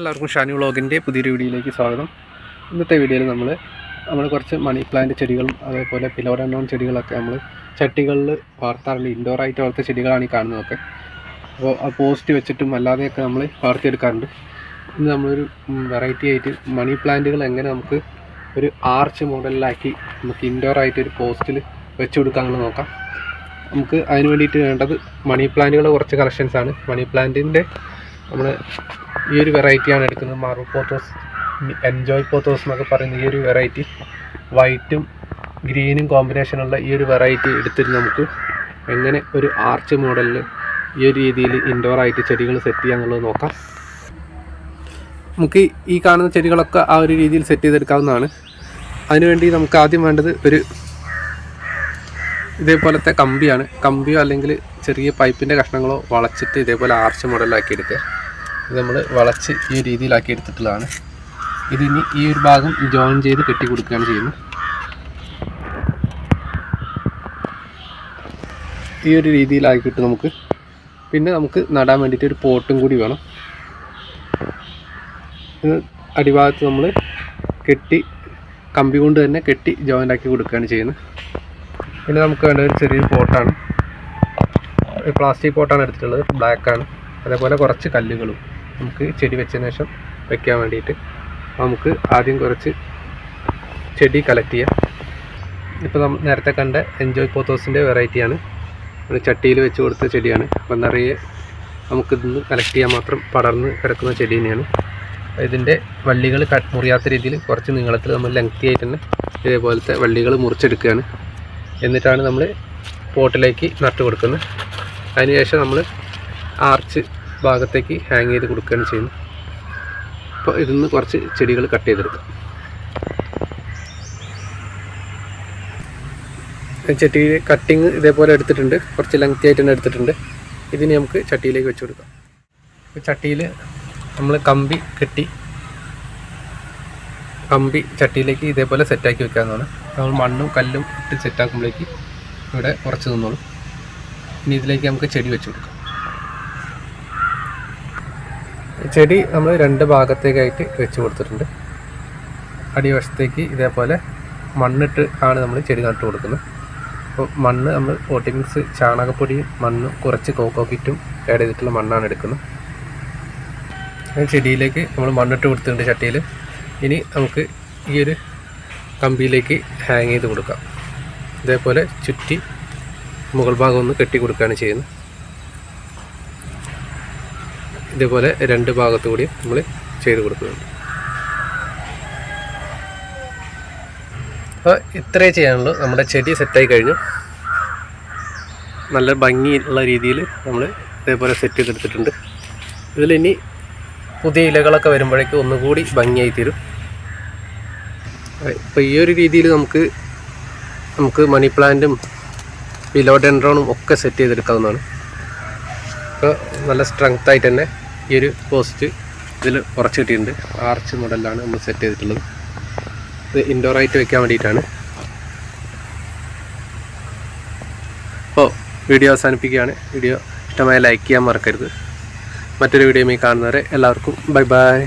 എല്ലാവർക്കും ഷാനി വ്ളോഗിന്റെ പുതിയൊരു വീഡിയോയിലേക്ക് സ്വാഗതം. ഇന്നത്തെ വീഡിയോയിൽ നമ്മൾ നമ്മൾ കുറച്ച് മണി പ്ലാന്റ് ചെടികളും അതേപോലെ പിലോഡനോൺ ചെടികളൊക്കെ നമ്മൾ ചട്ടികളിൽ വളർത്താറുണ്ട് ഇൻഡോർ ആയിട്ട് വളർത്തിയ ചെടികളാണ് ഈ കാണുന്നതൊക്കെ. അപ്പോൾ ആ പോസ്റ്റ് വെച്ചിട്ടും അല്ലാതെയൊക്കെ നമ്മൾ വളർത്തിയെടുക്കാറുണ്ട് ഇന്ന് നമ്മളൊരു വെറൈറ്റി ആയിട്ട് മണി പ്ലാന്റുകൾ എങ്ങനെ നമുക്ക് ഒരു ആർച്ച് മോഡലിലാക്കി നമുക്ക് ഇൻഡോർ ആയിട്ട് ഒരു പോസ്റ്റിൽ വെച്ച് കൊടുക്കാമെന്ന് നോക്കാം. നമുക്ക് അതിന് വേണ്ടിയിട്ട് വേണ്ടത് മണി പ്ലാന്റുകൾ കുറച്ച് കളക്ഷൻസാണ് മണി പ്ലാന്റിന്റെ നമ്മൾ ഈ ഒരു വെറൈറ്റിയാണ് എടുക്കുന്നത്. മാർബിൾ പോത്തോസ് എൻജോയ് പോത്തോസ് എന്നൊക്കെ പറയുന്ന ഈ ഒരു വെറൈറ്റി വൈറ്റും ഗ്രീനും കോമ്പിനേഷനുള്ള ഈ ഒരു വെറൈറ്റി എടുത്തിട്ട് നമുക്ക് എങ്ങനെ ഒരു ആർച്ച് മോഡലിൽ ഈ ഒരു രീതിയിൽ ഇൻഡോർ ആയിട്ട് ചെടികൾ സെറ്റ് ചെയ്യാന്നുള്ളത് നോക്കാം. നമുക്ക് ഈ കാണുന്ന ചെടികളൊക്കെ ആ ഒരു രീതിയിൽ സെറ്റ് ചെയ്തെടുക്കാവുന്നതാണ്. അതിനുവേണ്ടി നമുക്ക് ആദ്യം വേണ്ടത് ഒരു ഇതേപോലത്തെ കമ്പിയാണ്. കമ്പിയോ അല്ലെങ്കിൽ ചെറിയ പൈപ്പിന്റെ കഷ്ണങ്ങളോ വളച്ചിട്ട് ഇതേപോലെ ആർച്ച് മോഡലാക്കി എടുക്കുക. ഇത് നമ്മൾ വളച്ച് ഈ രീതിയിലാക്കി എടുത്തിട്ടുള്ളതാണ്. ഇതിനി ഈ ഒരു ഭാഗം ജോയിൻ ചെയ്ത് കെട്ടി കൊടുക്കുകയാണ് ചെയ്യുന്നത്. ഈ ഒരു രീതിയിലാക്കിയിട്ട് നമുക്ക് പിന്നെ നമുക്ക് നടാൻ വേണ്ടിയിട്ട് ഒരു പോട്ടും കൂടി വേണം. അടിഭാഗത്ത് നമ്മൾ കെട്ടി കമ്പി കൊണ്ട് തന്നെ കെട്ടി ജോയിന്റ് ആക്കി കൊടുക്കുകയാണ് ചെയ്യുന്നത്. പിന്നെ നമുക്ക് വേണ്ട ഒരു ചെറിയൊരു പോട്ടാണ്. പ്ലാസ്റ്റിക് പോട്ടാണ് എടുത്തിട്ടുള്ളത്. ബ്ലാക്കാണ് അതേപോലെ കുറച്ച് കല്ലുകളും. നമുക്ക് ചെടി വെച്ചതിന് ശേഷം വെക്കാൻ വേണ്ടിയിട്ട് നമുക്ക് ആദ്യം കുറച്ച് ചെടി കളക്ട് ചെയ്യാം. ഇപ്പോൾ നമ്മൾ നേരത്തെ കണ്ട എൻജോയ് പോത്തോസിന്റെ വെറൈറ്റിയാണ് ഒരു ചട്ടിയിൽ വെച്ച് കൊടുത്ത ചെടിയാണ്. അപ്പം നിറയെ നമുക്കിതിന്ന് കളക്ട് ചെയ്യാൻ മാത്രം പടർന്ന് കിടക്കുന്ന ചെടി തന്നെയാണ്. ഇതിന്റെ വള്ളികൾ കട്ട് മുറിയാത്ത രീതിയിൽ കുറച്ച് നീളത്തിൽ നമ്മൾ ലെങ്ത്തി ആയിട്ട് തന്നെ ഇതേപോലത്തെ വള്ളികൾ മുറിച്ചെടുക്കുകയാണ്. എന്നിട്ടാണ് നമ്മൾ പോട്ടിലേക്ക് നട്ട് കൊടുക്കുന്നത് അതിനുശേഷം നമ്മൾ ആർച്ച് ഭാഗത്തേക്ക് ഹാങ് ചെയ്ത് കൊടുക്കുകയാണ് ചെയ്യുന്നത്. അപ്പോൾ ഇതിൽ നിന്ന് കുറച്ച് ചെടികൾ കട്ട് ചെയ്തെടുക്കാം. ചട്ടി കട്ടിങ് ഇതേപോലെ എടുത്തിട്ടുണ്ട്. കുറച്ച് ലെങ്ത്തി ആയിട്ട് തന്നെ എടുത്തിട്ടുണ്ട്. ഇതിന് നമുക്ക് ചട്ടിയിലേക്ക് വെച്ച് കൊടുക്കാം. ചട്ടിയിൽ നമ്മൾ കമ്പി കെട്ടി കമ്പി ചട്ടിയിലേക്ക് ഇതേപോലെ സെറ്റാക്കി വെക്കാവുന്നതാണ്. നമ്മൾ മണ്ണും കല്ലും ഇട്ട് സെറ്റാക്കുമ്പോഴേക്ക് ഇവിടെ കുറച്ച് നിന്നോളും. ഇനി ഇതിലേക്ക് നമുക്ക് ചെടി വെച്ച് കൊടുക്കാം. ചെടി നമ്മൾ രണ്ട് ഭാഗത്തേക്കായിട്ട് വെച്ച് കൊടുത്തിട്ടുണ്ട്. അടിവശത്തേക്ക് ഇതേപോലെ മണ്ണിട്ട് ആണ് നമ്മൾ ചെടി നട്ട് കൊടുക്കുന്നത്. അപ്പോൾ മണ്ണ് നമ്മൾ ഓട്ടിമിക്സ് ചാണകപ്പൊടിയും മണ്ണും കുറച്ച് കോക്കോക്കിറ്റും ആഡ് ചെയ്തിട്ടുള്ള മണ്ണാണ് എടുക്കുന്നത്. ചെടിയിലേക്ക് നമ്മൾ മണ്ണിട്ട് കൊടുത്തിട്ടുണ്ട് ചട്ടിയിൽ ഇനി നമുക്ക് ഈ ഒരു കമ്പിയിലേക്ക് ഹാങ് ചെയ്ത് കൊടുക്കാം. ഇതേപോലെ ചുറ്റി മുകൾ ഭാഗം ഒന്ന് കെട്ടി കൊടുക്കുകയാണ് ചെയ്യുന്നത്. ഇതേപോലെ രണ്ട് ഭാഗത്തു കൂടി നമ്മൾ ചെയ്ത് കൊടുക്കുന്നുണ്ട്. അപ്പോൾ ഇത്രേ ചെയ്യാനുള്ളൂ. നമ്മുടെ ചെടി സെറ്റായി കഴിഞ്ഞു. നല്ല ഭംഗിയുള്ള രീതിയിൽ നമ്മൾ ഇതേപോലെ സെറ്റ് ചെയ്തെടുത്തിട്ടുണ്ട്. ഇതിലിനി പുതിയ ഇലകളൊക്കെ വരുമ്പോഴേക്കും ഒന്നുകൂടി ഭംഗിയായി തീരും. ഇപ്പോൾ ഈ ഒരു രീതിയിൽ നമുക്ക് നമുക്ക് മണി പ്ലാന്റും പിലോഡെൻഡ്രോണും ഒക്കെ സെറ്റ് ചെയ്തെടുക്കാവുന്നതാണ്. അപ്പോൾ നല്ല സ്ട്രെങ്ത് ആയിട്ട് തന്നെ ഈ ഒരു പോസ്റ്റ് ഇതിൽ കുറച്ച് കിട്ടിയിട്ടുണ്ട്. ആർച്ച് മോഡലാണ് നമ്മൾ സെറ്റ് ചെയ്തിട്ടുള്ളത്. ഇത് ഇൻഡോറായിട്ട് വെക്കാൻ വേണ്ടിയിട്ടാണ്. അപ്പോൾ വീഡിയോ അവസാനിപ്പിക്കുകയാണ്. വീഡിയോ ഇഷ്ടമായ ലൈക്ക് ചെയ്യാൻ മറക്കരുത്. മറ്റൊരു വീഡിയോയുമായി കാണുന്നവരെ എല്ലാവർക്കും ബൈ ബൈ